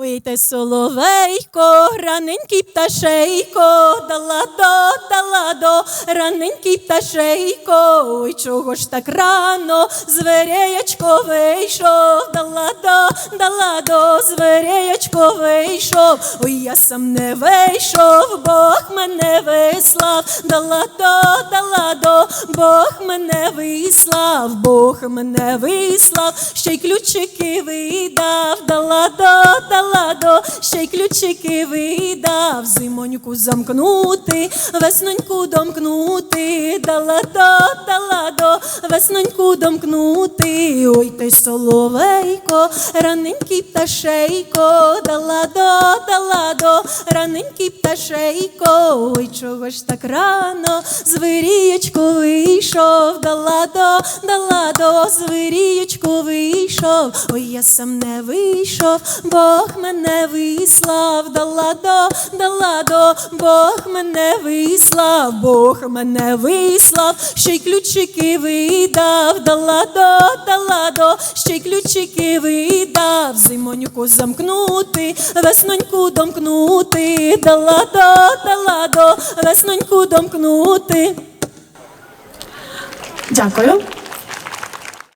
Ой, те соловейко, раненький пташейко, дала до, дала до, раненький пташейко, ой, чого ж так рано, звереячко вийшов, дала до, дала до, звереячко вийшов, ой, я сам не вийшов, Бог мене вислав, дала до, дала до, Бог мене вислав, Бог мене вислав, ще й ключики видав, дала до, ключики видав, зимоньку замкнути, весноньку домкнути, дала до, дала до, весноньку домкнути, ой ти соловейко, раненький пташейко, дала до, дала до, раненький пташейко, ой чого ж так рано, звирієчко вийшов, дала до, дала до, звирієчко вийшов, ой я сам не вийшов, Бог мене вислав, дала до, дала до, Бог мене вислав, Бог мене вислав, ще й ключики видав, дала до, дала до, ще й ключики видав, зимоньку замкнути, весноньку домкнути, дала до, дала до, весноньку домкнути. Дякую.